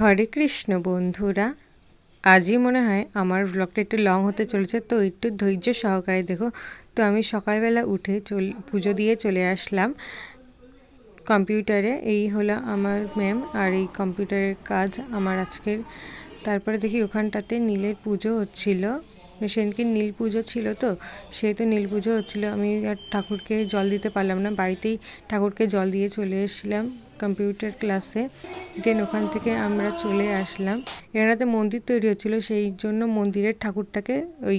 হরে কৃষ্ণ বন্ধুরা, আজই মনে হয় আমার ব্লগটা একটু লং হতে চলেছে, তো একটু ধৈর্য সহকারে দেখো। তো আমি সকালবেলা উঠে চল, পুজো দিয়ে চলে আসলাম। কম্পিউটারে, এই হলো আমার ম্যাম আর এই কম্পিউটারের কাজ আমার আজকের। তারপরে দেখি ওখানটাতে নীলের পুজো হচ্ছিল। সেদিনকে নীল পুজো ছিল তো, সেহেতু নীল পুজো হচ্ছিল। আমি আর ঠাকুরকে জল দিতে পারলাম না, বাড়িতেই ঠাকুরকে জল দিয়ে চলে এসেছিলাম। কম্পিউটার ক্লাসে। দেন ওখান থেকে আমরা চলে আসলাম। এখানেতে মন্দির তৈরি হচ্ছিল, সেই জন্য মন্দিরের ঠাকুরটাকে ওই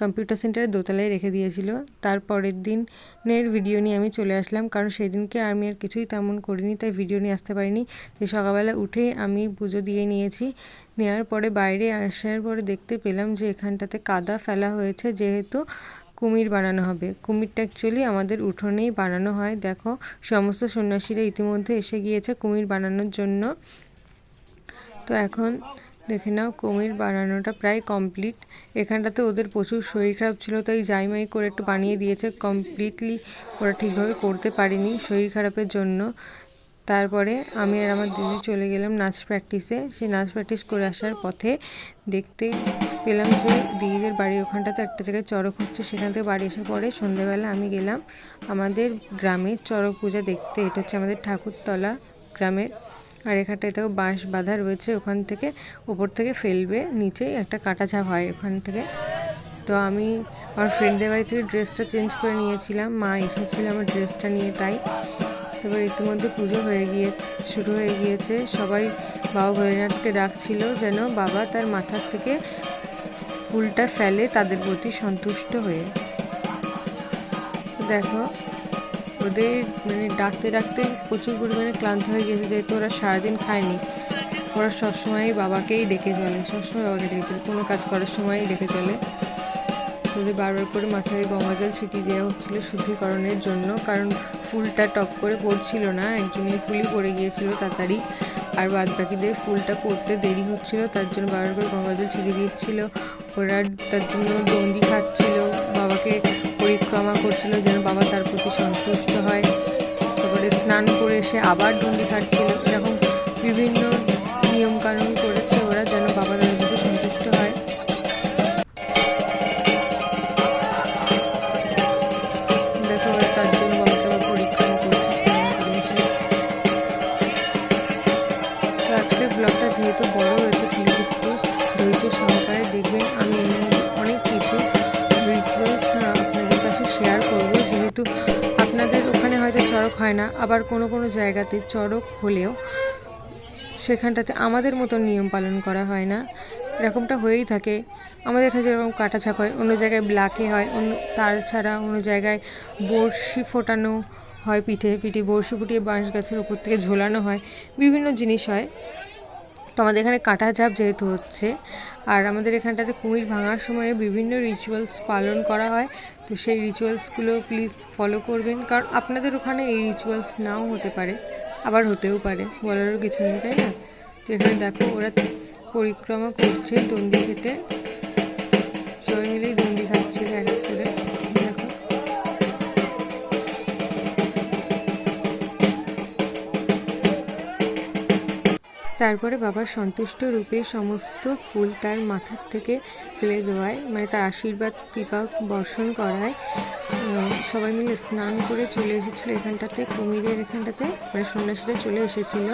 কম্পিউটার সেন্টারে দোতলায় রেখে দিয়েছিল। তারপরের দিনের ভিডিও নিয়ে আমি চলে আসলাম, কারণ সেদিনকে আমি আর কিছুই তেমন করিনি, তাই ভিডিও নিয়ে আসতে পারিনি। তো সকালবেলা উঠেই আমি পুজো দিয়ে নিয়েছি। নেওয়ার পরে বাইরে আসার পরে দেখতে পেলাম যে এখানটাতে কাদা ফেলা হয়েছে, যেহেতু কুমির বানানো হবে। কুমিরটা অ্যাকচুয়ালি আমাদের উঠোনেই বানানো হয়। দেখো, সমস্ত সন্ন্যাসীরা ইতিমধ্যে এসে গিয়েছে কুমির বানানোর জন্য। তো এখন দেখে নাও, কুমির বানানোটা প্রায় কমপ্লিট এখানটাতে ওদের প্রচুর শরীর খারাপ ছিল, তাই জাইমাই করে একটু বানিয়ে দিয়েছে। কমপ্লিটলি ওরা ঠিকভাবে করতে পারেনি শরীর খারাপের জন্য। তারপরে আমি আর আমার দিদি চলে গেলাম নাচ প্র্যাকটিসে সেই নাচ প্র্যাকটিস করে আসার পথে দেখতে পেলাম যে দিদিদের বাড়ির ওখানটাতে একটা জায়গায় চড়ক হচ্ছে, সেখান থেকে বাড়ি এসে পরে সন্ধ্যেবেলা আমি গেলাম আমাদের গ্রামে চড়ক পূজা দেখতে। এটা হচ্ছে আমাদের ঠাকুরতলা গ্রামের। আর এখানটায় দেখো বাঁশ বাঁধা রয়েছে ওখান থেকে, ওপর থেকে ফেলবে নিচে একটা কাটা ঝাপ হয় ওখান থেকে। তো আমি আমার ফ্রেন্ডদের বাড়ি থেকে ড্রেসটা চেঞ্জ করে নিয়েছিলাম, মা এসেছিল আমার ড্রেসটা নিয়ে তাই। তারপর ইতিমধ্যে পুজো হয়ে গিয়ে শুরু হয়ে গিয়েছে। সবাই বাবা ভৈরনাথকে ডাকছিল যেন বাবা তার মাথার থেকে ফুলটা ফেলে তাদের প্রতি সন্তুষ্ট হয়ে। দেখো, ওদের মানে ডাকতে ডাকতে প্রচুর পরিমাণে ক্লান্ত হয়ে গেছে যেহেতু ওরা সারাদিন খায়নি। ওরা সবসময়ই বাবাকেই ডেকে চলে, সবসময় বাবাকে ডেকে চলে, কোনো কাজ করার সময়ই ডেকে চলে। ওদের বারবার করে মাথায় গঙ্গা জল ছিটিয়ে দেওয়া হচ্ছিল শুদ্ধিকরণের জন্য, কারণ ফুলটা টপ করে পড়ছিল না একজনের ফুলই পড়ে গিয়েছিল তাড়াতাড়ি, আর বাদ বাকিদের ফুলটা পড়তে দেরি হচ্ছিল, তার জন্য বারবার করে গঙ্গা জল ছিটিয়ে দিচ্ছিল। ওরা তার জন্য দন্দি খাচ্ছিল বাবাকে পরিক্রমা করছিল যেন বাবা তার প্রতি সন্তুষ্ট হয়। তারপরে স্নান করে এসে আবার দন্দি খাচ্ছিল এরকম বিভিন্ন নিয়মকানুন করেছে। আবার কোনো কোনো জায়গাতে চড়ক হলেও সেখানটাতে আমাদের মতো নিয়ম পালন করা হয় না। এরকমটা হয়েই থাকে। আমাদের এখানে যেরকম কাটা ছাপ হয়, অন্য জায়গায় ব্ল্যাকে হয়, অন্য তার ছাড়া অন্য জায়গায় বড়শি ফোটানো হয়, পিঠে পিঠে বড়শি ফুটিয়ে বাঁশ গাছের উপর থেকে ঝোলানো হয়। বিভিন্ন জিনিস হয়। তো আমাদের এখানে কাটা ঝাপ যেহেতু হচ্ছে, আর আমাদের এখানটাতে কুমির ভাঙার সময় বিভিন্ন রিচুয়ালস পালন করা হয়, তো সেই রিচুয়ালসগুলো প্লিজ ফলো করবেন, কারণ আপনাদের ওখানে এই রিচুয়ালস নাও হতে পারে, আবার হতেও পারে, বলারও কিছু নেই, তাই না? তো এখানে দেখো, ওরা পরিক্রমা করছে দণ্ডি খেতে, সবাই মিলেই দণ্ডি খাচ্ছিল এক তারপরে বাবার সন্তুষ্ট রূপে সমস্ত ফুল তার মাথার থেকে ফেলে দেওয়ায় মানে তার আশীর্বাদ, কৃপা বর্ষণ করায়। সবাই মিলে স্নান করে চলে এসেছিল এখানটাতে, কুমিরের এখানটাতে মানে সন্ন্যাসীরা চলে এসেছিল।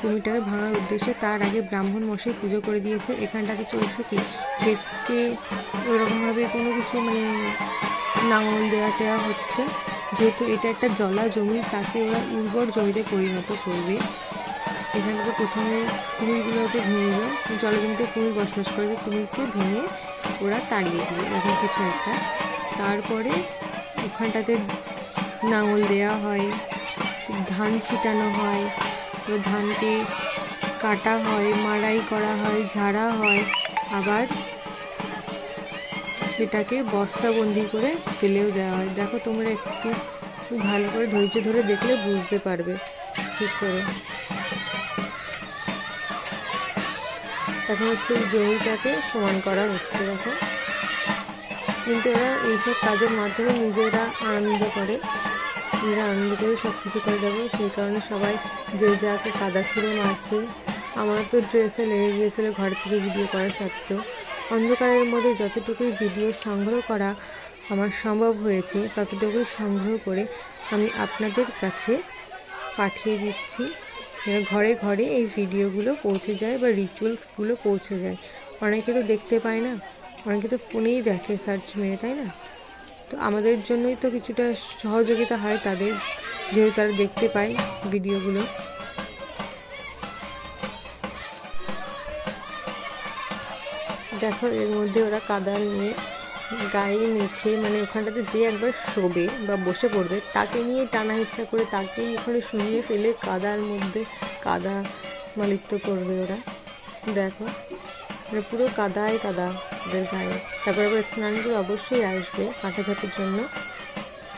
কুমিরটাকে ভাঙার উদ্দেশ্যে তার আগে ব্রাহ্মণ মশাই পুজো করে দিয়েছে। এখানটাতে চলছে কি ক্ষেতকে ওরকমভাবে কোনো কিছু মানে নাঙল দেওয়া টেওয়া হচ্ছে। যেহেতু এটা একটা জলা জমি তাকে ওরা উর্বর জমিতে পরিণত করবে। এখান থেকে প্রথমে কুমিরগুলোকে ভেঙে দিল জলে কিন্তু কুমির বসবাস করে কুমিরকে ভেঙে ওরা তাড়িয়ে দিল এরকম কিছু একটা। তারপরে ওখানটাতে নাঙল দেওয়া হয়, ধান ছিটানো হয়, তো ধানকে কাটা হয়, মাড়াই করা হয়, ঝাড়া হয়, আবার সেটাকে বস্তাবন্দি করে ফেলেও দেওয়া হয়। দেখো তোমরা একটু ভালো করে ধৈর্য ধরে দেখলে বুঝতে পারবে, ঠিক করে। এখন হচ্ছে এই জমিটাকে সমান করা হচ্ছে, দেখো। কিন্তু এরা এইসব কাজের মাধ্যমে নিজেরা আনন্দ করে। নিজেরা আনন্দ করে সব কিছু করে দেবো সেই কারণে সবাই যে যাকে কাদা ছুঁড়ে মারছে। আমার তো ড্রেসে লেগে গিয়েছিল ঘর থেকে ভিডিও করা সত্ত্বেও। অন্ধকারের মধ্যে যতটুকুই ভিডিও সংগ্রহ করা আমার সম্ভব হয়েছে, ততটুকুই সংগ্রহ করে আমি আপনাদের কাছে পাঠিয়ে দিচ্ছি। ঘরে ঘরে এই ভিডিওগুলো পৌঁছে যায় বা রিচুয়ালসগুলো পৌঁছে যায়। অনেকে তো দেখতে পায় না, অনেকে তো ফোনেই দেখে সার্চ মেরে, তাই না? তো আমাদের জন্যই তো কিছুটা সহযোগিতা হয় তাদের, যেহেতু তারা দেখতে পায় ভিডিওগুলো। দেখো এর মধ্যে ওরা কাদা নিয়ে গায়ে মেখে মানে ওখানটাতে যে একবার শোবে বা বসে পড়বে, তাকে নিয়ে টানা হিচড়া করে তাকেই ওখানে শুয়ে ফেলে কাদার মধ্যে কাদা মালিত্য করবে ওরা। দেখো মানে পুরো কাদায় কাদা ওদের গায়ে। তারপরে আবার স্নান করে অবশ্যই আসবে কাঁটাঝাপির জন্য।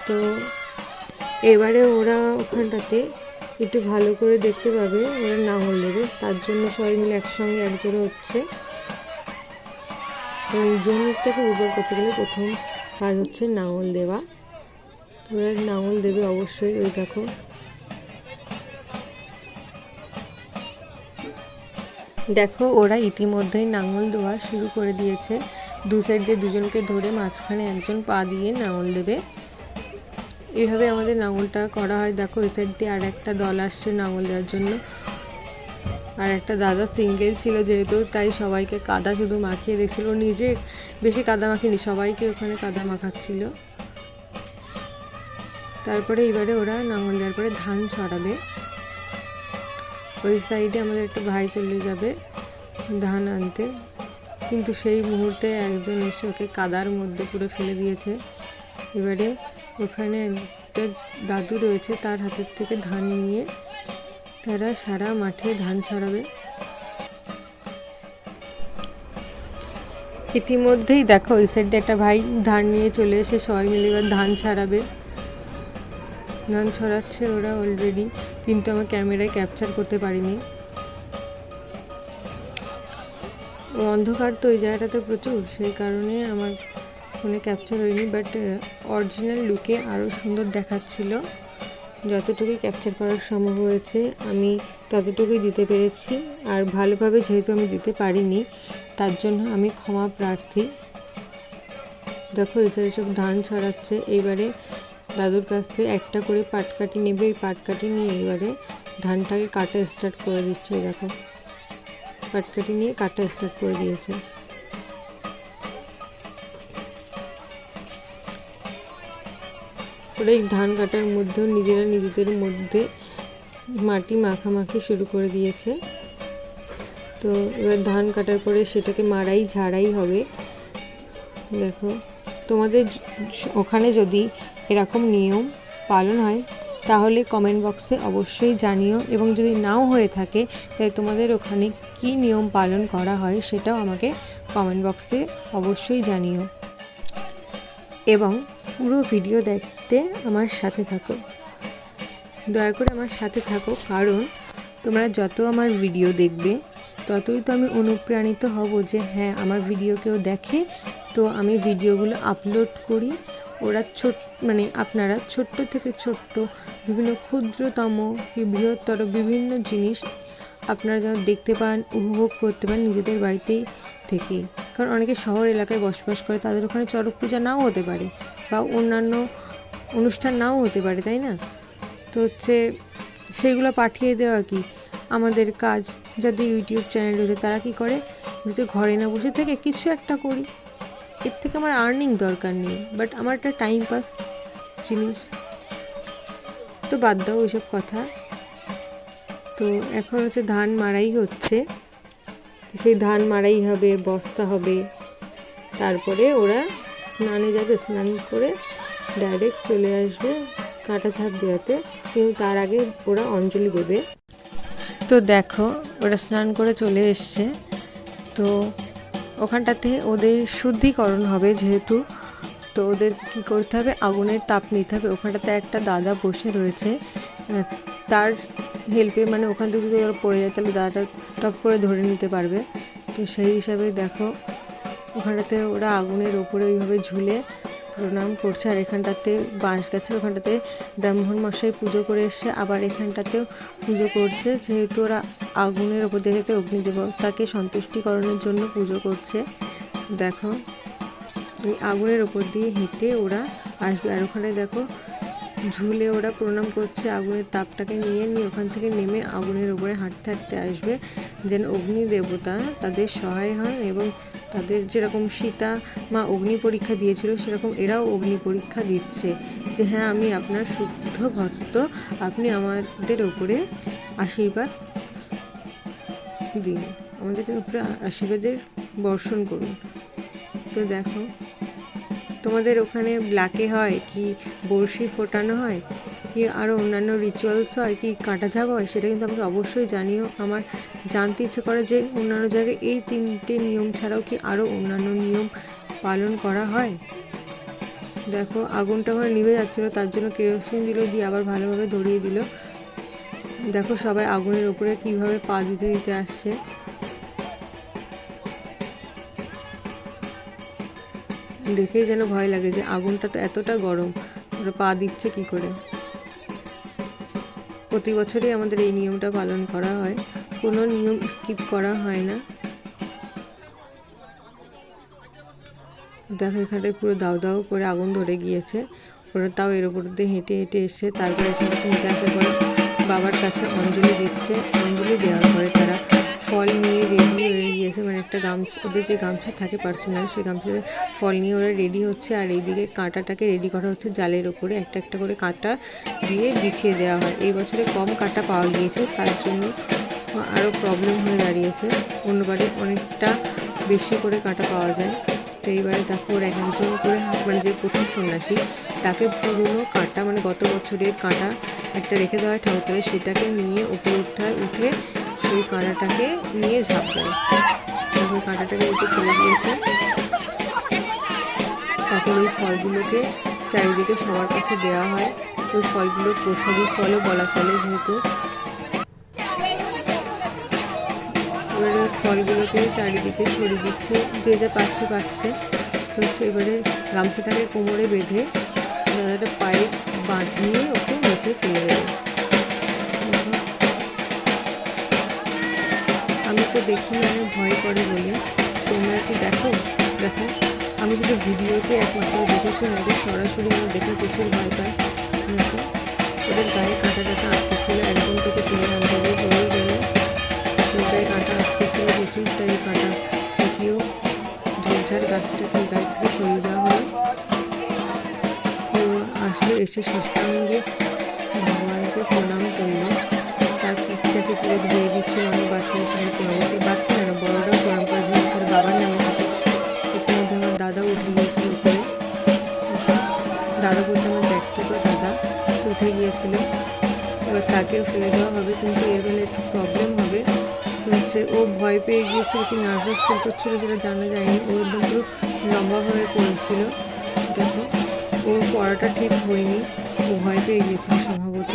তো এবারে ওরা ওখানটাতে একটু ভালো করে দেখতে পাবে ওরা নাঙল দেবে তার জন্য সবাই মিলে একসঙ্গে একজোড়ে হচ্ছে। জমিটাকে উর্বর করতে গেলে প্রথম কাজ হচ্ছে নাঙল দেওয়া। তোমরা নাঙল দেবে অবশ্যই, ওই দেখো। দেখো, ওরা ইতিমধ্যেই নাঙল দেওয়া শুরু করে দিয়েছে। দু সাইড দিয়ে দুজনকে ধরে মাঝখানে একজন পা দিয়ে নাঙল দেবে। এভাবে আমাদের নাঙলটা করা হয়। দেখো এই সাইড দিয়ে আর একটা দল আসছে নাঙল দেওয়ার জন্য। আর একটা দাদা সিঙ্গেল ছিল যেহেতু, তাই সবাইকে কাদা শুধু মাখিয়ে দেখছিল। নিজে বেশি কাদা মাখিনি, সবাইকে ওখানে কাদা মাখাচ্ছিল। তারপরে এবারে ওরা নাঙল দেওয়ার পরে ধান ছড়াবে। ওই সাইডে আমাদের একটা ভাই চলে যাবে ধান আনতে। কিন্তু সেই মুহূর্তে একজন এসে ওকে কাদার মধ্যে পুরো ফেলে দিয়েছে। এবারে ওখানে একটা দাদু রয়েছে, তার হাতের থেকে ধান নিয়ে তারা সারা মাঠে ধান ছড়াবে। ইতিমধ্যেই দেখো ওই সাইডে একটা ভাই ধান নিয়ে চলে এসে সবাই মিলে এবার ধান ছাড়াবে। ধান ছড়াচ্ছে ওরা অলরেডি কিন্তু আমার ক্যামেরায় ক্যাপচার করতে পারিনি। অন্ধকার তো ওই জায়গাটাতে প্রচুর, সেই কারণে আমার ফোনে ক্যাপচার হয়নি বাট অরিজিনাল লুকে আরও সুন্দর দেখাচ্ছিল। যতটুকুই ক্যাপচার করার সম্ভব হয়েছে, আমি ততটুকুই দিতে পেরেছি। আর ভালোভাবে যেহেতু আমি দিতে পারিনি, তার জন্য আমি ক্ষমা প্রার্থী। দেখো এসে সব ধান ছড়াচ্ছে। এইবারে দাদুর কাছ থেকে একটা করে পাটকাঠি নেবে, এই পাটকাঠি নিয়ে এবারে ধানটাকে কাটা স্টার্ট করে দিচ্ছে দেখো। পাটকাঠি নিয়ে কাটা স্টার্ট করে দিয়েছে। এই ধান কাটার মধ্যেও নিজেরা নিজেদের মধ্যে মাটি মাখামাখি শুরু করে দিয়েছে। তো এবার ধান কাটার পরে সেটাকে মারাই ঝাড়াই হবে। দেখো, তোমাদের ওখানে যদি এরকম নিয়ম পালন হয়, তাহলে কমেন্ট বক্সে অবশ্যই জানিও। এবং যদি নাও হয়ে থাকে তাই তোমাদের ওখানে কি নিয়ম পালন করা হয় সেটাও আমাকে কমেন্ট বক্সে অবশ্যই জানিও। এবং পুরো ভিডিও দেখতে আমার সাথে থাকো। দয়া করে আমার সাথে থাকো, কারণ তোমরা যত আমার ভিডিও দেখবে, ততই তো আমি অনুপ্রাণিত হব যে হ্যাঁ আমার ভিডিও কেউ দেখে, তো আমি ভিডিওগুলো আপলোড করি। ওরা ছোট মানে আপনারা ছোট্ট থেকে ছোট্ট, বিভিন্ন ক্ষুদ্রতম কি বৃহত্তর বিভিন্ন জিনিস আপনারা যেন দেখতে পান, উপভোগ করতে পান নিজেদের বাড়িতেই থেকেই। কারণ অনেকে শহর এলাকায় বসবাস করে, তাদের ওখানে চড়ক পূজা নাও হতে পারে বা অন্যান্য অনুষ্ঠান নাও হতে পারে, তাই না? তো হচ্ছে সেইগুলো পাঠিয়ে দেওয়া কি? আমাদের কাজ যাদের ইউটিউব চ্যানেল রয়েছে, তারা কি করে? যে ঘরে না বসে থেকে কিছু একটা করি। এর থেকে আমার আর্নিং দরকার নেই, বাট আমার একটা টাইম পাস জিনিস। তো বাদ দাও ওইসব কথা। তো এখন হচ্ছে ধান মারাই হচ্ছে। সেই ধান মারাই হবে, বস্তা হবে। তারপরে ওরা স্নানে যাবে, স্নান করে ডাইরেক্ট চলে আসবে কাঁটা ছাপ দেওয়াতে। কিন্তু তার আগে ওরা অঞ্জলি দেবে। তো দেখো, ওরা স্নান করে চলে এসছে। তো ওখানটাতে ওদের শুদ্ধিকরণ হবে যেহেতু। তো ওদের কী করতে হবে? আগুনের তাপ নিতে হবে। ওখানটাতে একটা দাদা বসে রয়েছে। তার হেল্পে মানে ওখান থেকে যদি ওরা পড়ে যায়, তাহলে দাদাটা টপ করে ধরে নিতে পারবে। তো সেই হিসাবে দেখো, ওখানটাতে ওরা আগুনের ওপরে ওইভাবে ঝুলে প্রণাম করছে। আর এখানটাতে বাঁশ গাছের ওখানটাতে ব্রাহ্মণ মশাই পুজো করে এসছে। আবার এখানটাতেও পুজো করছে। যেহেতু ওরা আগুনের ওপর যেহেতু অগ্নিদেবতাকে সন্তুষ্টিকরণের জন্য পুজো করছে, দেখো। ওই আগুনের ওপর দিয়ে হেঁটে ওরা আসবে। আর ওখানে দেখো ঝুলে ওরা প্রণাম করছে, আগুনের তাপটাকে নিয়ে নিয়ে ওখান থেকে নেমে আগুনের ওপরে হাঁটতে হাঁটতে আসবে। যেন অগ্নি দেবতা তাদের সহায় হন এবং তাদের যেরকম সীতা মা অগ্নি পরীক্ষা দিয়েছিল, সেরকম এরাও অগ্নি পরীক্ষা দিচ্ছে যে হ্যাঁ আমি আপনার শুদ্ধ ভক্ত, আপনি আমাদের ওপরে আশীর্বাদ দিন। আমাদের উপরে আশীর্বাদের বর্ষণ করুন। তো দেখো তোমাদের ওখানে ব্ল্যাকে হয় কি বড়শি ফোটানো হয়? কি আরও অন্যান্য রিচুয়ালস হয়? কি কাটা ঝাপ হয়? সেটা কিন্তু আমাকে অবশ্যই জানিও। আমার জানতে ইচ্ছে করে যে অন্যান্য জায়গায় এই তিনটে নিয়ম ছাড়াও কি আরও অন্যান্য নিয়ম পালন করা হয়? দেখো, আগুনটা আমার নিভে যাচ্ছিল, তার জন্য কেরোসিন দিল, দিয়ে আবার ভালোভাবে ধরিয়ে দিল। দেখো সবাই আগুনের ওপরে কীভাবে পা দিতে দিতে আসছে। দেখেই যেন ভয় লাগে যে আগুনটা তো এতটা গরম, ওরা পা দিচ্ছে কি করে? প্রতি বছরই আমাদের এই নিয়মটা পালন করা হয়। কোনো নিয়ম স্কিপ করা হয় না। দেখো, এখানটায় পুরো দাও দাও করে আগুন ধরে গিয়েছে। ওরা তাও এর উপর দিয়ে হেঁটে হেঁটে এসছে। তারপরে এখান হেঁটে আসার পরে বাবার কাছে অঞ্জলি দিচ্ছে। অঞ্জলি দেওয়ার পরে তারা ফল নিয়ে রেডি হয়ে গিয়েছে। মানে একটা গামছা, ওদের যে গামছা থাকে পার্সোনাল সেই গামছাতে ফল নিয়ে ওরা রেডি হচ্ছে। আর এইদিকে কাঁটাটাকে রেডি করা হচ্ছে জালের ওপরে একটা একটা করে কাঁটা দিয়ে বিছিয়ে দেওয়া হয়। এই বছরে কম কাঁটা পাওয়া গিয়েছে, তার জন্য আরও প্রবলেম হয়ে দাঁড়িয়েছে। অন্যবারে অনেকটা বেশি করে কাঁটা পাওয়া যায়। তো এইবারে দেখো ওর এক একজন করে মানে যে প্রথম সন্ন্যাসী, তাকে পুরনো কাঁটা মানে গত বছরের কাঁটা একটা রেখে দেওয়া ঠাকুরে সেটাকে নিয়ে উপরে উঠায় উঠে সেই কাঁটাটাকে নিয়ে ঝাঁপ দেয় তখন কাঁটাটাকে নিচে চলে গিয়েছে তখন ওই ফলগুলোকে চারিদিকে সবার কাছে দেওয়া হয়। ওই ফলগুলো প্রসাদী ফলও বলা চলে যেহেতু। এবারে ফলগুলোকে চারিদিকে ছড়িয়ে দিচ্ছে, যে যা পাচ্ছে পাচ্ছে। তো হচ্ছে এবারে গামছাটাকে কোমরে বেঁধে দাদাটা পাইপ বাঁধিয়ে ওকে নিচে ফেলে দেবে। তো দেখি অনেক ভয় করে বলে। তোমরা কি দেখো? দেখো, আমি শুধু ভিডিওতে একমাত্র দেখেছি ওদের সরাসরি আমার দেখে প্রচুর ভয় দেখো, ওদের গায়ে কাঁটা কাঁটা আটকে ছিল একদম থেকে তুলে আনতে গিয়ে পড়েই গেল গায়ে কাঁটা আটকে ছিল প্রচুর, তাই কাঁটা থেকেও ঝোপঝাড় গাছটাকে গায়ে থেকে সরিয়ে দেওয়া হলো। আসলে এসে ষষ্ঠাঙ্গে ভগবানকে প্রণাম করল। সে এবার তাকেও ফেলে দেওয়া হবে, কিন্তু এর বেলা একটু প্রবলেম হবে। হচ্ছে ও ভয় পেয়ে গিয়েছিল কি নার্ভাস ফিল করছিল সেটা জানা যায়নি। ও একদম পুরো লম্বাভাবে পড়েছিল। দেখো ওর পড়াটা ঠিক হয়নি। ও ভয় পেয়ে গিয়েছিল সম্ভবত।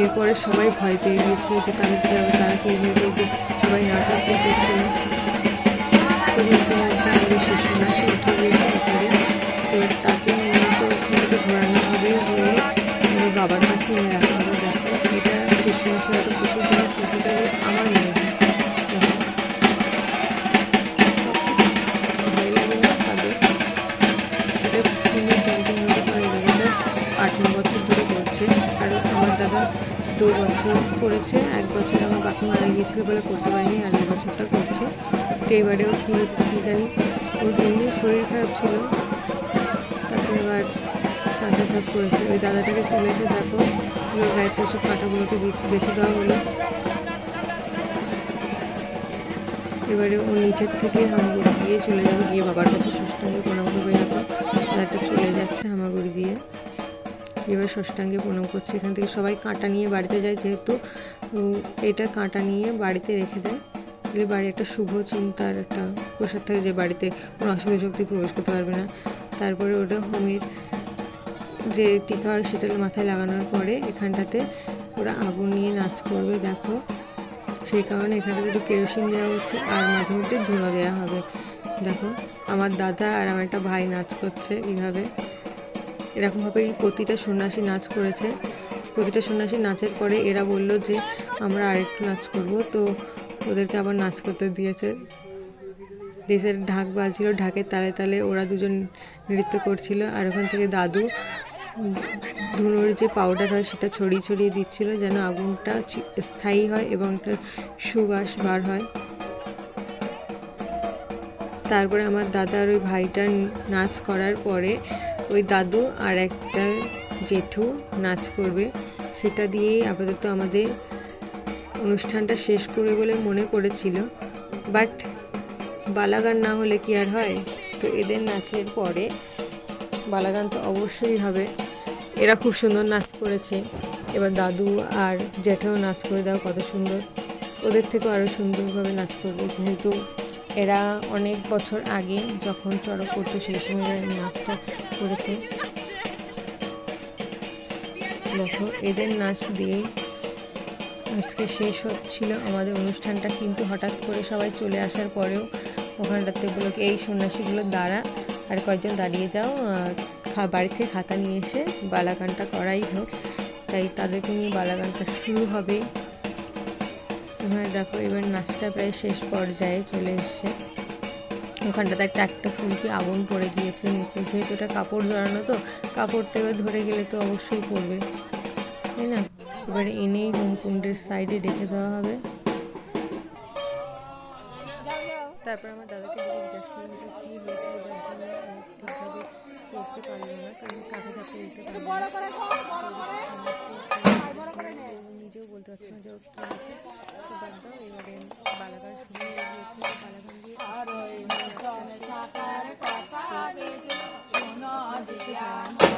এরপরে সবাই ভয় পেয়ে গিয়েছিল যে তাদের কী হবে, তারা কী এইভাবে করবে, সবাই নার্ভাস ফিল করছিল। তো আমাদের শিশু মাসে উঠে গিয়েছে উপরে এবার তাকে নিয়ে রাখা হবে দেখো, এটা শিশু মাসে প্রচুর জন্য প্রতিটা আমার মনে আট, ন বছর ধরে করছে। আর আমার দাদা দু বছর করেছে, এক বছর আমার বাকি মারা গিয়েছিল বলে করতে পারিনি, আর এই বছরটা করছে। তো এবারেও কী কী জানি ওর এমনি শরীর খারাপ ছিল। কাঁটা করেছে। ওই দাদাটাকে তুলেছে দেখো গায়েতে সব কাঁটাগুলোকে বেছে দেওয়া হলো। এবারে ও নিচের থেকে হামাগুড়ি দিয়ে চলে যাবে, গিয়ে বাবার কাছে ষষ্ঠাঙ্গে প্রণাম করবে দেখো। দাদাটা চলে যাচ্ছে হামাগুড়ি দিয়ে। এবার ষষ্ঠাঙ্গে প্রণাম করছে। এখান থেকে সবাই কাঁটা নিয়ে বাড়িতে যায়, যেহেতু এটা কাঁটা নিয়ে বাড়িতে রেখে দেয়। দিলে বাড়ি একটা শুভ চিন্তার একটা প্রসাদ থাকে যে বাড়িতে কোনো অশুভ শক্তি প্রবেশ করতে পারবে না। তারপরে ওটা হোমের যে টিকা হয় সেটা মাথায় লাগানোর পরে এখানটাতে ওরা আগুন নিয়ে নাচ করবে, দেখো। সেই কারণে এখানটাতে একটু কেরোসিন দেওয়া হচ্ছে, আর মাঝে মধ্যে ধুনো দেওয়া হবে। দেখো, আমার দাদা আর আমার একটা ভাই নাচ করছে এইভাবে। এরকমভাবেই প্রতিটা সন্ন্যাসী নাচ করেছে। প্রতিটা সন্ন্যাসী নাচের পরে এরা বলল যে, আমরা আরেকটু নাচ করব। তো ওদেরকে আবার নাচ করতে দিয়েছে। দেশের ঢাক বাজছিল, ঢাকের তালে তালে ওরা দুজন নৃত্য করছিল। আর ওখান থেকে দাদু ধুনোর যে পাউডার হয় সেটা ছড়িয়ে ছড়িয়ে দিচ্ছিল যেন আগুনটা স্থায়ী হয় এবং একটা সুবাস বার হয়। তারপরে আমার দাদা আর ওই ভাইটা নাচ করার পরে ওই দাদু আর একটা জেঠু নাচ করবে। সেটা দিয়েই আপাতত আমাদের অনুষ্ঠানটা শেষ করবে বলে মনে করেছিল। বাট বালাগান না হলে কি আর হয়? তো এদের নাচের পরে বালাগান তো অবশ্যই হবে। এরা খুব সুন্দর নাচ করেছে। এবার দাদু আর জ্যাঠাও নাচ করে দাও, কত সুন্দর। ওদের থেকেও আরও সুন্দরভাবে নাচ করবে, যেহেতু এরা অনেক বছর আগে যখন চড়ক করতো, সেই সময় নাচটা করেছে। দেখো, এদের নাচ দিয়ে আজকে শেষ হচ্ছিল আমাদের অনুষ্ঠানটা, কিন্তু হঠাৎ করে সবাই চলে আসার পরেও ওখানটাতে বলো এই সন্ন্যাসীগুলো দাঁড়া আর কয়েকজন দাঁড়িয়ে যাও বাড়ি থেকে খাতা নিয়ে এসে বালাগানটা করাই হোক। তাই তাদেরকে নিয়ে বালাগানটা শুরু হবে। ওখানে দেখো, এবার নাচটা প্রায় শেষ পর্যায়ে চলে এসছে। ওখানটাতে একটা একটা ফুলকি আগুন পড়ে গিয়েছে নিচে। যেহেতু এটা কাপড় জড়ানো তো, কাপড়টা এবার ধরে গেলে তো অবশ্যই পড়বে। তাই না? এবারে এনেই হোমকুণ্ডের সাইডে রেখে দেওয়া হবে। তারপর আমার দাদাকে জিজ্ঞেস করলাম যে কী হয়েছিল যার জন্য আমি ঠিকভাবে করতে পারলাম না কারণ কাঁথা চাপতে দিতে পারি নিজেও বলতে পারছি না যে ওর কী হয়েছে তো বাদ দাও। এবারে বালাগান শুরু হয়ে গিয়েছিল বালাগান দিয়ে কাজ করতে